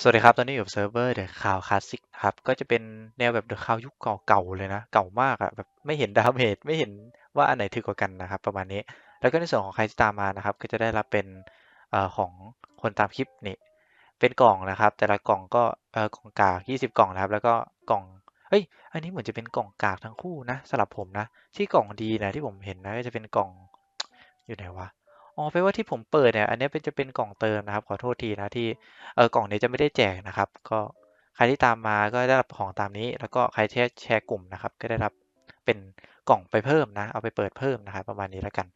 สวัสดีครับ ตอนนี้อยู่กับเซิร์ฟเวอร์เดอะคาวคลาสสิกครับ ก็จะเป็นแนวแบบเดอะคาวยุคเก่าๆเลยนะ เก่ามากอะแบบไม่เห็นดาเมจไม่เห็นว่าอันไหนถึกกว่ากันนะครับ ประมาณนี้ แล้วก็ในส่วนของใครที่ตามมานะครับ ก็จะได้รับเป็นเอ่อของคนตามคลิปนี่เป็นกล่องนะครับ แต่ละกล่องก็เอ่อกล่องกาก20 กล่องนะครับ แล้วก็กล่องเอ้ยอันนี้เหมือนจะเป็นกล่องกากทั้งคู่นะสำหรับผมนะ ที่กล่องดีนะที่ผมเห็นนะก็จะเป็นกล่องอยู่ไหนวะ อ๋อแปลว่าที่ผมเปิดเนี่ยอันนี้เป็นจะเป็นกล่องเติมนะครับ ขอโทษทีนะที่เออกล่องนี้จะไม่ได้แจกนะครับ ก็ใครที่ตามมาก็ได้รับของตามนี้ แล้วก็ใครที่แชร์กลุ่มนะครับ ก็ได้รับเป็นกล่องไปเพิ่มนะ เอาไปเปิดเพิ่มนะครับ ประมาณนี้แล้วกัน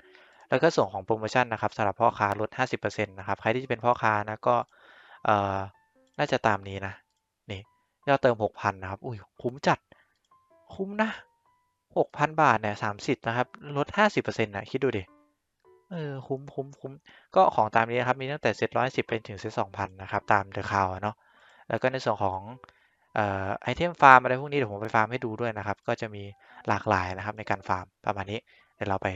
แล้วก็ส่วนของโปรโมชั่นนะครับสำหรับพ่อค้าลด 50%นะครับใครที่จะเป็นพ่อค้านะก็เอ่อน่าจะตามนี้นะนี่ยอดเติม 6,000 นะครับ อุ้ยคุ้มจัดคุ้มนะ 6,000 บาทเนี่ย30 นะครับ ลด 50%นะคิดดูดิ เออคุ้มคุ้มคุ้มก็ของตามนี้นะครับ มีตั้งแต่เซตร้อยสิบไปถึงเซตสองพันนะครับ ตามเดอะคาวเนาะแล้วก็ในส่วนของเอ่อไอเทมฟาร์มอะไรพวกนี้เดี๋ยวผมไปฟาร์มให้ดูด้วยนะครับ ก็จะมีหลากหลายนะครับในการฟาร์มประมาณนี้ เดี๋ยวเราไป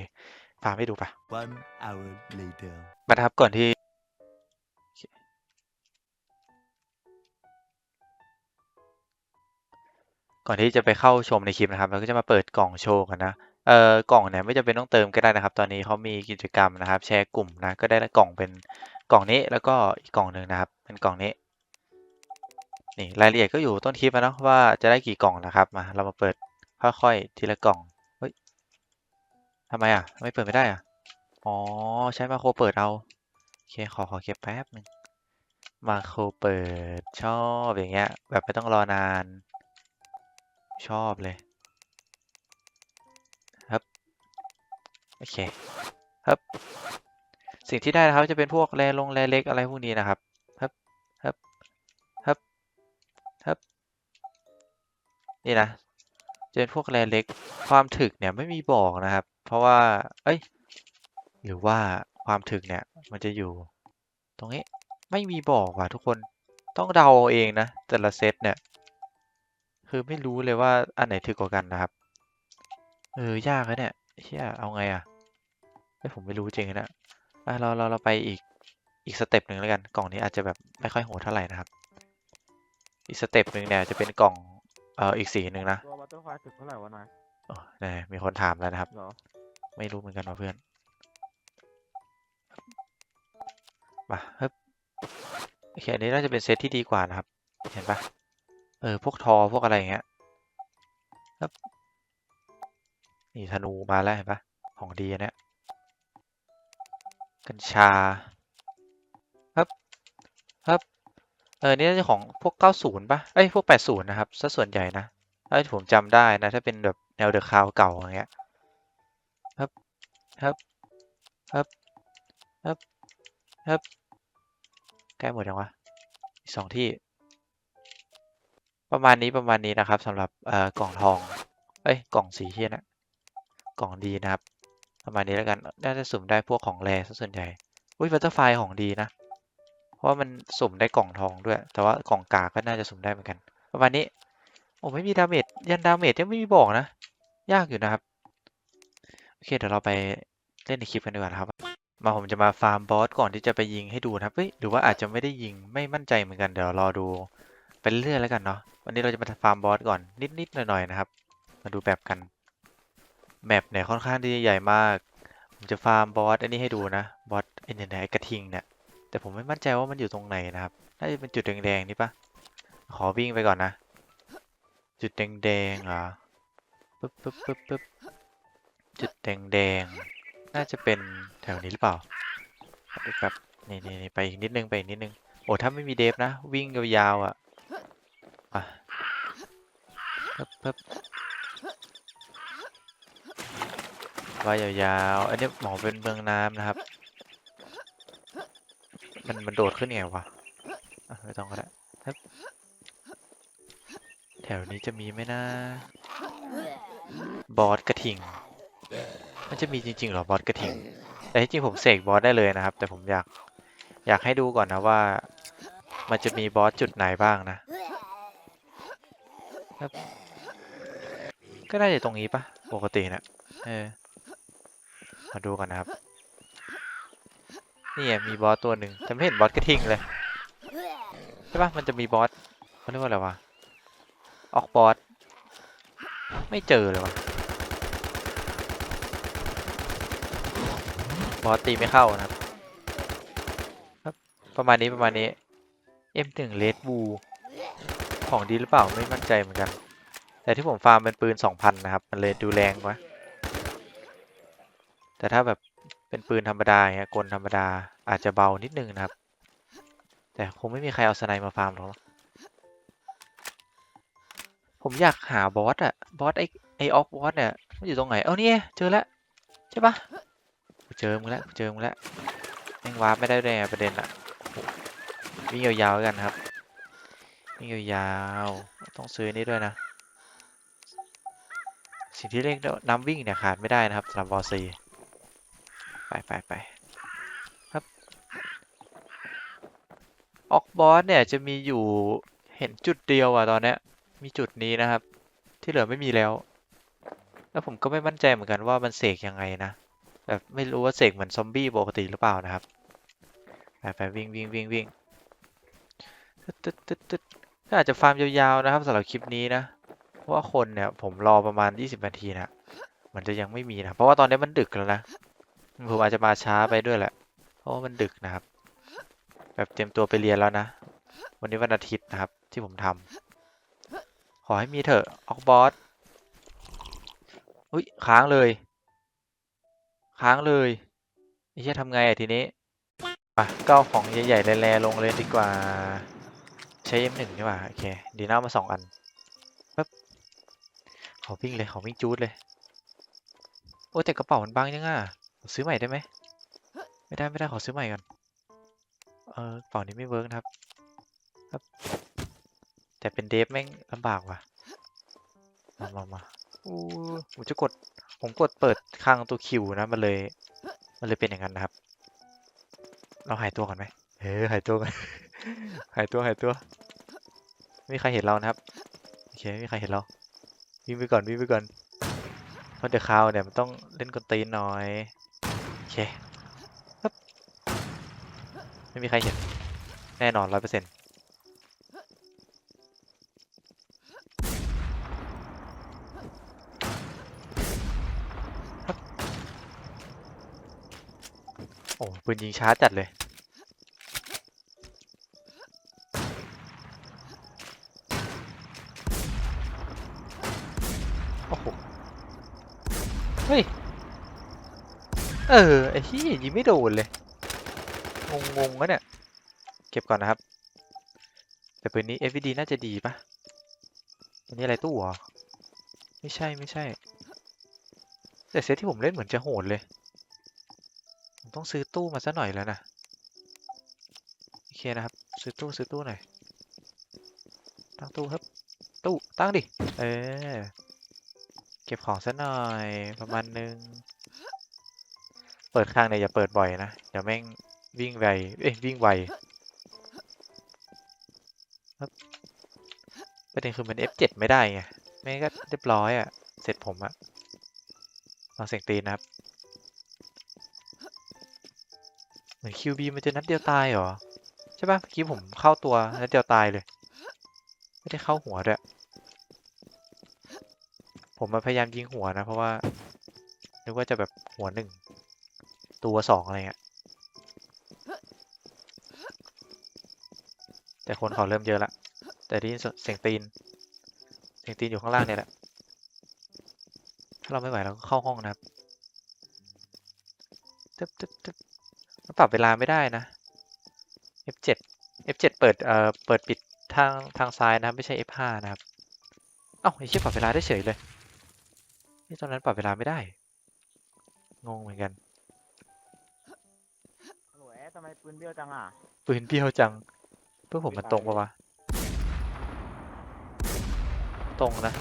ฟาร์มให้ดูปะ One hour later. มานะครับก่อนที่ก่อนที่จะไปเข้าชมในคลิปนะครับ เราก็จะมาเปิดกล่องโชว์กันนะ เอ่อกล่องเนี่ยไม่จำเป็นต้องเติมก็ได้นะครับ ตอนนี้เขามีกิจกรรมนะครับ แชร์กลุ่มนะก็ได้กล่องเป็นกล่องนี้แล้วก็อีกกล่องหนึ่งนะครับ เป็นกล่องนี้นี่รายละเอียดก็อยู่ต้นคลิปนะเนาะว่าจะได้กี่กล่องนะครับมาเรามาเปิดค่อยๆทีละกล่องเฮ้ยทำไมอะไม่เปิดไม่ได้อะอ๋อใช้มาโครเปิดเอาโอเคขอขอเก็บแป๊บหนึ่งมาโครเปิดชอบอย่างเงี้ย แบบไม่ต้องรอนาน ชอบเลย เคครับ สิ่งที่ได้นะครับจะเป็นพวกแรลงแรเล็กอะไรพวกนี้นะครับครับครับครับครับนี่นะจะเป็นพวกแรเล็กความถึกเนี่ยไม่มีบอกนะครับ เพราะว่า เอ้ยหรือว่าความถึกเนี่ย มันจะอยู่ ตรงนี้ไม่มีบอกว่ะทุกคนต้องเดาเอาเองนะแต่ละเซตเนี่ย คือไม่รู้เลยว่าอันไหนถึกกว่ากันนะครับ เออยากเลยเนี่ยเชี่ยเอาไงอะ ไอยผมไม่รู้จริงๆนะอะเราเราเราไปอีกอีกสเต็ปหนึ่งแล้วกัน กล่องนี้อาจจะแบบไม่ค่อยโหดเท่าไหร่นะครับ อีกสเต็ปหนึ่งเนี่ยจะเป็นกล่องเอ่ออีกสีหนึ่งนะตัวบัตเตอร์ไฟถึงเท่าไหร่วะนายโอ้เนี่ยมีคนถามแล้วนะครับ เหรอไม่รู้เหมือนกันว่าเพื่อนมาฮึบโอเคอันนี้น่าจะเป็นเซตที่ดีกว่านะครับ เห็นปะเออพวกทอพวกอะไรอย่างเงี้ยฮึบนี่ธนูมาแล้วเห็นปะของดีอันเนี้ย กัญชาฮึบฮึบเออนี่น่าจะของพวก 90ป่ะเอ้ยพวก 80 นะครับซะส่วนใหญ่นะถ้าผมจำได้นะ ถ้าเป็นแบบแนวเดอะคาวเก่าอย่างเงี้ยฮึบฮึบฮึบฮึบฮึบใกล้หมดยังวะอีกสองที่ ประมาณนี้ประมาณนี้นะครับสำหรับเอ่อกล่องทองเอ้ยกล่องสีเทียนะกล่องดีนะครับ ประมาณนี้แล้วกัน น่าจะสุ่มได้พวกของแรซะส่วนใหญ่ อุ้ยบัตเตอร์ไฟของดีนะ เพราะว่ามันสุ่มได้กล่องทองด้วย แต่ว่ากล่องกากก็น่าจะสุ่มได้เหมือนกัน ประมาณนี้ โอ้ไม่มีดาเมจ ยันดาเมจยังไม่มีบอกนะ ยากอยู่นะครับ โอเคเดี๋ยวเราไปเล่นในคลิปกันดีกว่านะครับ มาผมจะมาฟาร์มบอสก่อนที่จะไปยิงให้ดูนะครับเฮ้ยหรือว่าอาจจะไม่ได้ยิง ไม่มั่นใจเหมือนกัน เดี๋ยวรอดูไปเรื่อยแล้วกันเนาะ วันนี้เราจะมาฟาร์มบอสก่อนนิดๆหน่อยๆนะครับ มาดูแบบกัน แมปเนี่ยค่อนข้างที่จะใหญ่มาก ผมจะฟาร์มบอสอันนี้ให้ดูนะ บอสไอ้เนี่ยไอ้กระทิงเนี่ย แต่ผมไม่มั่นใจว่ามันอยู่ตรงไหนนะครับ น่าจะเป็นจุดแดงๆนี่ปะขอวิ่งไปก่อนนะ จุดแดงๆเหรอ ปึ๊บปึ๊บปึ๊บปึ๊บจุดแดงๆ น่าจะเป็นแถวนี้หรือเปล่าดูแป๊บนี่นี่นี่ไปอีกนิดนึงไปอีกนิดนึง โอ้ถ้าไม่มีเดฟนะ วิ่งยาวๆอะ อะปึ๊บปึ๊บ ว่ายาวๆ อันนี้หมอเป็นเมืองน้ำนะครับ มันมันโดดขึ้นไงวะไม่ต้องก็ได้ฮึบแถวนี้จะมีไหมนะ บอสกระทิงมันจะมีจริงๆหรอบอสกระทิงแต่ที่จริงผมเสกบอสได้เลยนะครับ แต่ผมอยากอยากให้ดูก่อนนะว่า มันจะมีบอสจุดไหนบ้างนะครับก็ได้จากตรงนี้ปะปกตินะเออ มาดูกันนะครับ นี่มีบอสตัวหนึ่งแต่ไม่เห็นบอสกระทิงเลย ใช่ปะมันจะมีบอสเขาเรียกว่าอะไรวะ ออกบอส ไม่เจอเลยวะบอสตีไม่เข้านะครับครับ ประมาณนี้ประมาณนี้ M1 Red Bull ของดีหรือเปล่าไม่มั่นใจเหมือนกัน แต่ที่ผมฟาร์มเป็นปืน 2,000 นะครับ มันเลยดูแรงวะ แต่ถ้าแบบเป็นปืนธรรมดาอย่างเงี้ยกลธรรมดาอาจจะเบานิดนึงนะครับ แต่คงไม่มีใครเอาสไนมาฟาร์มหรอกผมอยากหาบอสอะบอสไอไอออฟบอสเนี่ยมันอยู่ตรงไหน เอ้าเนี่ยเจอแล้วใช่ปะกูเจอมึงแล้วกูเจอมึงแล้วแม่งวาร์ปไม่ได้ด้วยประเด็นอะวิ่งยาวๆกันครับวิ่งยาวๆต้องซื้อนี่ด้วยนะ สิ่งที่เรียกน้ำวิ่งเนี่ยขาดไม่ได้นะครับสำหรับบอซี ไปไปไปครับ ออกบอสเนี่ยจะมีอยู่เห็นจุดเดียวอะตอนนี้มีจุดนี้นะครับ ที่เหลือไม่มีแล้ว แล้วผมก็ไม่มั่นใจเหมือนกันว่ามันเสกยังไงนะแบบไม่รู้ว่าเสกเหมือนซอมบี้ปกติหรือเปล่านะครับไปไปวิ่งวิ่งวิ่งวิ่งติดตึ๊ดตึ๊ดตึ๊ดก็อาจจะฟาร์มยาวๆนะครับสำหรับคลิปนี้นะเพราะว่าคนเนี่ยผมรอประมาณ 20 นาทีนะมันจะยังไม่มีนะ เพราะว่าตอนนี้มันดึกแล้วนะ ผมอาจจะมาช้าไปด้วยแหละ เพราะว่ามันดึกนะครับ แบบเตรียมตัวไปเรียนแล้วนะ วันนี้วันอาทิตย์นะครับ ที่ผมทำขอให้มีเถอะออกบอสอุ้ยค้างเลย ค้างเลยไอ้เหี้ยทำไงอะทีนี้อะก็เอาของใหญ่ๆแรงๆลงเลยดีกว่า ใช้ M1 ดีกว่าโอเคดีน่ามาสองอันปึ๊บขอวิ่งเลยขอวิ่งจูดเลย โอ้แต่กระเป๋ามันบางยังอะ ซื้อใหม่ได้ไหม ไม่ได้ไม่ได้ขอซื้อใหม่ก่อน เออกระเป๋านี้ไม่เวิร์กนะครับ ครับ แต่เป็นเดฟแม่งลำบากว่ะ มามามาอู้ผมจะกด ผมกดเปิดค้างตัวคิวนะ มันเลย มันเลยเป็นอย่างนั้นนะครับ เราหายตัวก่อนไหมเออหายตัวกันหายตัวหายตัว ไม่มีใครเห็นเรานะครับ โอเคไม่มีใครเห็นเรา วิ่งไปก่อนวิ่งไปก่อนเพราะเดอะคาวเนี่ยมันต้องเล่นกลตีนหน่อย เคไม่มีใครเห็น แน่นอนร้อยเปอร์เซ็นต์โอ้ปืนยิงช้าจัดเลย เออ ไอ้ที่ยิงไม่โดนเลย งงงๆวะเนี่ย เก็บก่อนนะครับ แต่ปืนนี้ FVD น่าจะดีปะอันนี้อะไรตู้หรอ ไม่ใช่ไม่ใช่ แต่เซตที่ผมเล่นเหมือนจะโหดเลย ผมต้องซื้อตู้มาซะหน่อยแล้วนะ โอเคนะครับ ซื้อตู้ซื้อตู้หน่อย ตั้งตู้ครับ ตู้ตั้งดิ เออเก็บของซะหน่อยประมาณนึง เปิดข้างเนี่ยอย่าเปิดบ่อยนะเดี๋ยวแม่งวิ่งไวเอ้ยวิ่งไวประเด็นคือมัน F7 ไม่ได้ไงไม่งก็เรียบร้อยอะ่ะ เสร็จผมอะฟังเสียงตีนนะครับ เหมือน QB มันจะนัดเดียวตายเหรอ ใช่ปะเมื่อกี้ผมเข้าตัวนัดเดียวตายเลย ไม่ได้เข้าหัวด้วย ผมมาพยายามยิงหัวนะ เพราะว่านึกว่าจะแบบหัวหนึ่ง ตัวสองอะไรเงี้ยแต่คนเขาเริ่มเยอะละแต่ได้ยินเสียงตีน เสียงตีนอยู่ข้างล่างเนี่ยแหละ ถ้าเราไม่ไหวเราก็เข้าห้องนะครับตึ๊บตึ๊บตึ๊บมันปรับเวลาไม่ได้นะ F7 F7 เปิดเอ่อเปิดปิดทางทางซ้ายนะครับไม่ใช่ F5 นะครับ เอ้าไอ้เชี่ยปรับเวลาได้เฉยเลยนี่ตอนนั้นปรับเวลาไม่ได้ งงเหมือนกัน ไมปืนเบี้ยวจังอะปืนเบี้ยวจัง เพื่อผมมันตรงปะวะ ตรงนะ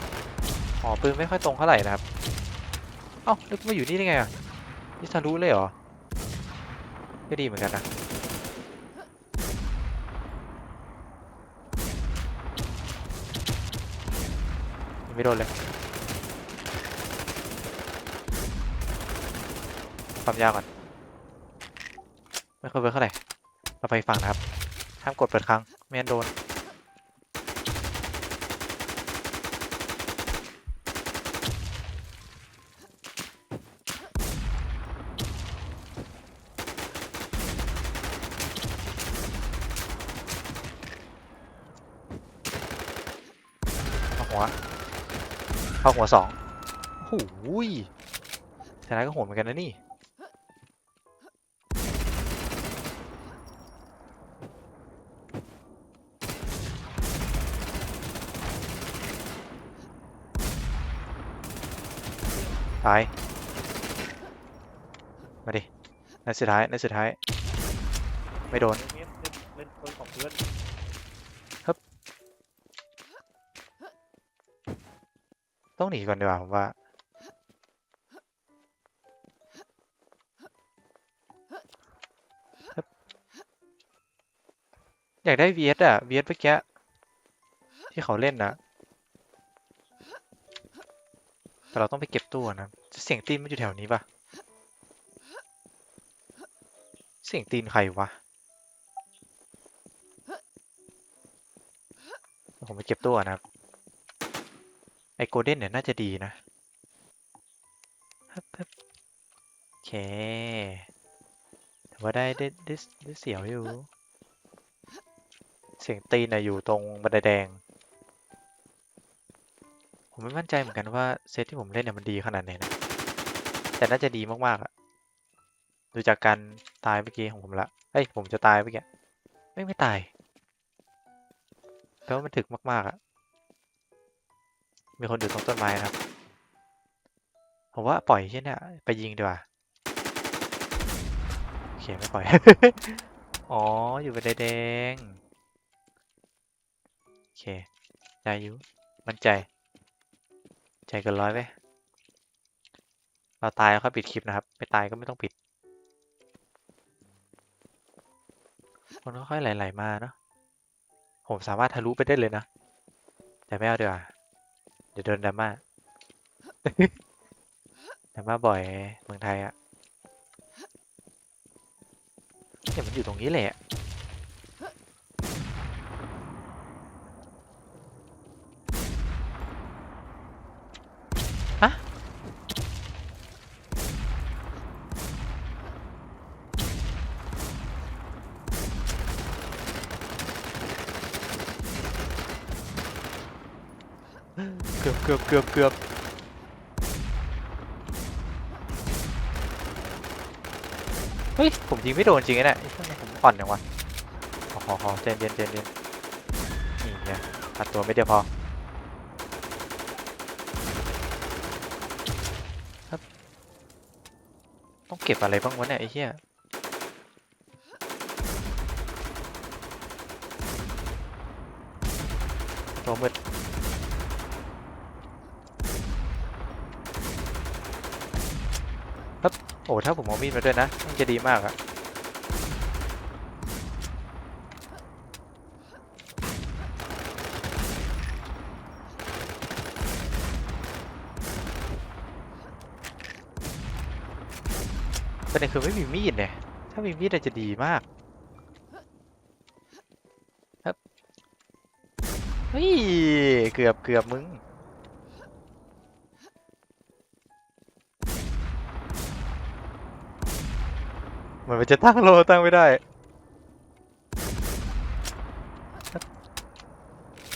อ๋อปืนไม่ค่อยตรงเท่าไหร่นะครับ เอ้าแล้วมาอยู่นี่ได้ไงอะ นี่ทะลุเลยเหรอก็ดีเหมือนกันนะไม่โดนเลยความยาวก่อน ไม่ค่อยเวิร์เท่าไหร่เราไปฝั่งนะครับ ห้ามกดเปิดครั้งไม่งั้นโดน เข้าหัว เข้าหัวสองโอ้โหยชนะก็โหดเหมือนกันนะนี่ ตาย มาดินัดสุดท้ายนัดสุดท้าย ไม่โดน เล่นเล่นคนของเพื่อนต้องหนีก่อนดีกว่าผมว่า อยากได้ VS อะ VS เมื่อกี้ที่เขาเล่นนะ แต่เราต้องไปเก็บตู้นะเสียงตีนมันอยู่แถวนี้ปะเสียงตีนใครวะผมไปเก็บตู้นะครับ ไอโกลเด้นเนี่ยน่าจะดีนะโอเคถือว่าได้ได้ได้ได้เสียวอยู่ เสียงตีนน่ะอยู่ตรงบันไดแดง ไม่มั่นใจเหมือนกันว่าเซตที่ผมเล่นเนี่ยมันดีขนาดไหนนะ แต่น่าจะดีมากๆอะดูจากการตายเมื่อกี้ของผมละเอ้ยผมจะตายเมื่อกี้ไม่ไม่ตายแปลว่ามันถึกมากๆอะมีคนอยู่ตรงต้นไม้นะครับ ผมว่าปล่อยที่เนี่ยไปยิงดีกว่าโอเคไม่ปล่อย อ๋ออยู่บันไดแดงโอเคใจอยู่มั่นใจ ใจเกินร้อยไปเราตายแล้วค่อยปิดคลิปนะครับ ไม่ตายก็ไม่ต้องปิด คนค่อยๆไหลๆมาเนาะ ผมสามารถทะลุไปได้เลยนะ แต่ไม่เอาดีกว่า เดี๋ยวโดนดราม่าดราม่าบ่อยเมืองไทยอะเนี่ยมันอยู่ตรงนี้แหละฮะ เกือบเกือบเกือบเกือบเฮ้ย ผมยิงไม่โดนจริงนะเนี่ยไอ้ทำไมผมอ่อนอย่างวะขอขอขอเจนเย็นเจนเย็นนี่ไงอัดตัวไม่เดียวพอครับต้องเก็บอะไรบ้างวะเนี่ยไอ้เหี้ยตัวมืด โอ้ถ้าผมเอามีดมาด้วยนะมันจะดีมากอะประเด็นคือไม่มีมีดเนี่ย ถ้ามีมีดอาจจะดีมากครับเฮ้ย เกือบเกือบมึง มือนมันจะตั้งโลตั้งไม่ได้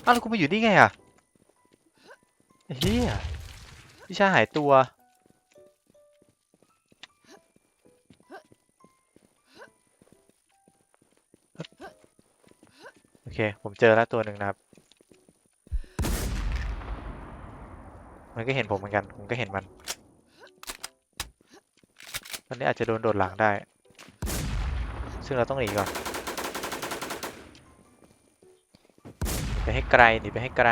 อ้าวแล้วกูมาอยู่นี่ไงอะเฮียวิชาหายตัว โอเค ผมเจอแล้วตัวหนึ่งนะครับ มันก็เห็นผมเหมือนกัน ผมก็เห็นมัน ตอนนี้อาจจะโดนโดดหลังได้ ซึ่งเราต้องหนีก่อนไปให้ไกลหนีไปให้ไกล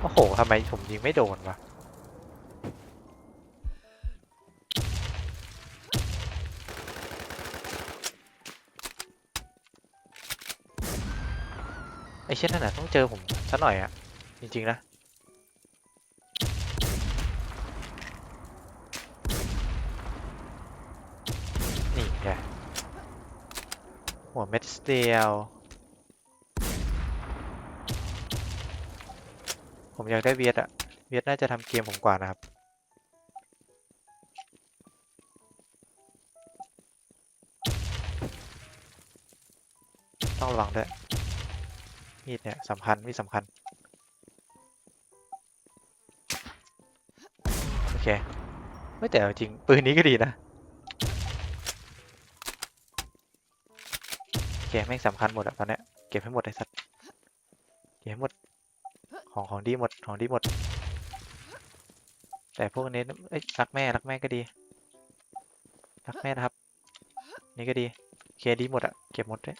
โอ้โหทำไมผมยิงไม่โดนวะ เช่นนั่นน่ะต้องเจอผมซะหน่อยอะจริงๆนะนี่ไงหัวเม็ดสเดียวผมอยากได้เวียดอะเวียดน่าจะทำเกมผมกว่านะครับต้องระวังด้วย มีดเนี่ยสำคัญมีดสำคัญ โอเค ไม่แต่จริง ปืนนี้ก็ดีนะ โอเค แม่งสำคัญหมดอะตอนเนี้ย เก็บให้หมดไอ้สัตว์ เก็บให้หมด ของของดีหมด ของดีหมด แต่พวกนี้เอ้ยรักแม่รักแม่ก็ดี รักแม่นะครับ นี่ก็ดี โอเคดีหมดอะเก็บหมดเลย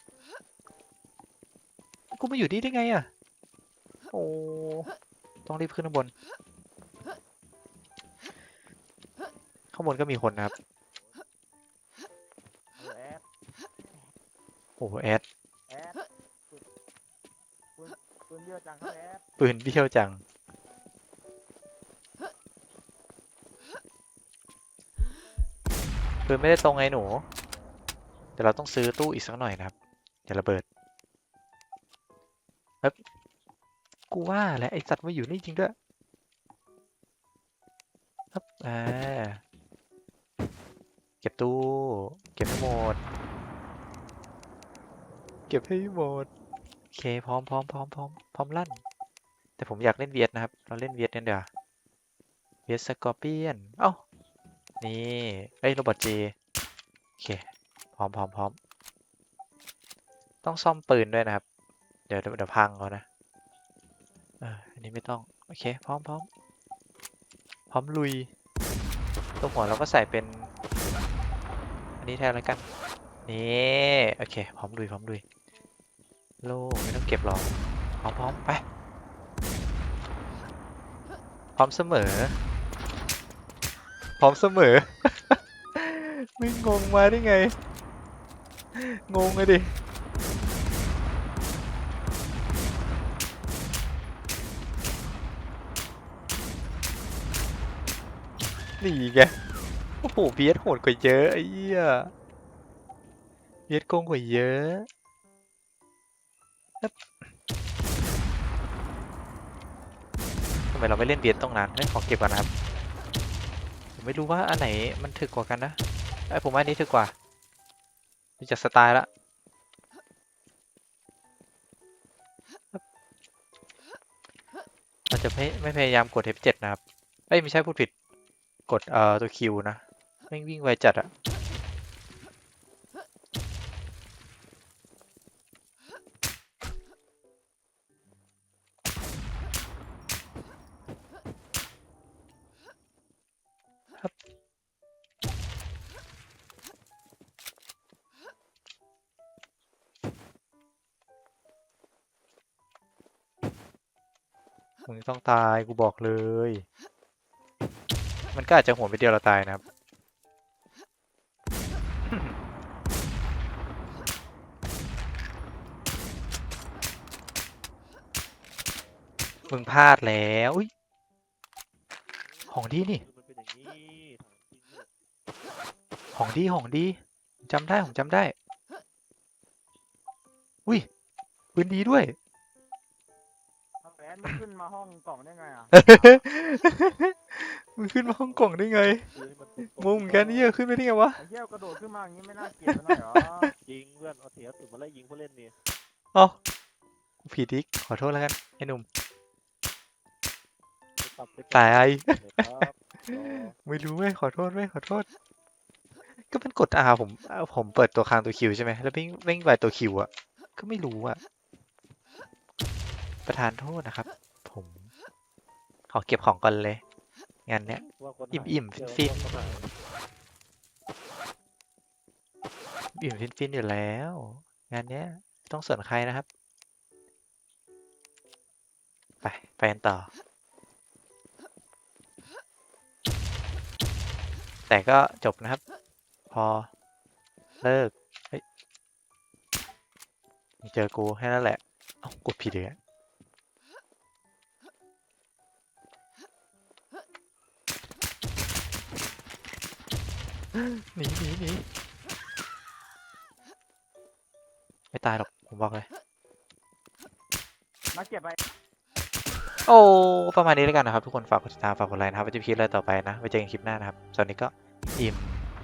กูมาอยู่นี่ได้ไงอะ โอ้ต้องรีบขึ้นข้างบน ข้างบนก็มีคนนะครับ โอ้แอดปืนปืนปืนเยอะจังครับแอดปืนเบี้ยวจังปืนไม่ได้ตรงไงหนูเดี๋ยวเราต้องซื้อตู้อีกสักหน่อยนะครับอย่าระเบิด เฮ้ยกูว่าแหละไอสัตว์มาอยู่นี่จริงด้วยฮึบอ่าเก็บตู้ เก็บให้หมด เก็บให้หมด โอเค พร้อมพร้อมพร้อมพร้อมพร้อมลั่น แต่ผมอยากเล่นเวียดนะครับ เราเล่นเวียดกันเดี๋ยวาเวียดสกอร์เปียน เอ้า นี่ไอ้ยโรบอทจีโอเค พร้อมพร้อมพร้อม ต้องซ่อมปืนด้วยนะครับ เดี๋ยวเดี๋ยวพังเขานะเอออันนี้ไม่ต้อง โอเค พร้อมพร้อมพร้อมลุย ตัวหัวเราก็ใส่เป็น อันนี้แทนแล้วกัน นี่ โอเค พร้อมลุย พร้อมลุย โล่ไม่ต้องเก็บหรอกพร้อมพร้อมไป พร้อมเสมอ พร้อมเสมอ ไม่งงมาได้ไง งงเลยดิ นี่ไงโอ้โหเบียดโหดกว่าเยอะไอ้เหี้ยเบียดโกงกว่าเยอะทำไมเราไม่เล่นเบียดตรงนั้นให้ยขอเก็บก่อนนะครับผมไม่รู้ว่าอันไหนมันถึกกว่ากันนะไอยผมว่าอันนี้ถึกกว่าดูจากสไตล์ละเราจะไม่ไม่พยายามกด F7 นะครับเอ้ยไม่ใช่พูดผิด กดเอ่อตัว Q นะไม่งวิ่งไวจัดอะมึงต้องตายกูบอกเลย มันก็อาจจะหัวไปเดียวเราตายนะครับ มึงพลาดแล้วอุ๊ยของดีนี่ปืนมันเป็นอย่างนี้ถามจริงเนี่ยของดีของดีผมจำได้ผมจำได้ อุ้ยปืนดีด้วยครับแอดมันขึ้นมาห้องกล่องได้ไงอะ มึงขึ้นมาห้องกล่องได้ไงปืนมันเป็นงงเหมือนกันเนี่ยขึ้นไปได้ไงวะไอ้เหี้ยกระโดดขึ้นมาอย่างนี้ไม่น่าเกลียดซะหน่อยเหรอจริงเพื่อนเอาเสียสุดมาไล่ยิงผู้เล่นนี่เอ๋อกูผิดอีกขอโทษแล้วกันไอ้หนุ่มไปปรับไปตายครับรอไม่รู้เว้ยขอโทษเว้ยขอโทษ ก็มันกดอาผมอ่าผมเปิดตัวค้างตัวคิวใช่ไหมแล้ววิ่งวิ่งไปตัวคิวอะก็ไม่รู้อะประธานโทษนะครับ ผม ขอเก็บของก่อนเลย งานเนี้ยว่าคนอิ่มหายอิ่มเจอฟินคนหายอิ่มฟินฟินอยู่แล้ว งานเนี้ยไม่ต้องสนใครนะครับ ไป ไปกันต่อ แต่ก็จบนะครับ พอเลิก เฮ้ยมึงเจอกูแค่นั้นแหละ เอ้ากดผิดเลย หนีหนีหนีไม่ตายหรอก ผมบอกเลย มาเก็บไป โอ้ ประมาณนี้แล้วกันนะครับ ทุกคน ฝากกดติดตาม ฝากกดไลค์นะครับไว้จะพีคอะไรต่อไปนะ ไว้เจอกันคลิปหน้านะครับสวัสดีก็อิ่ม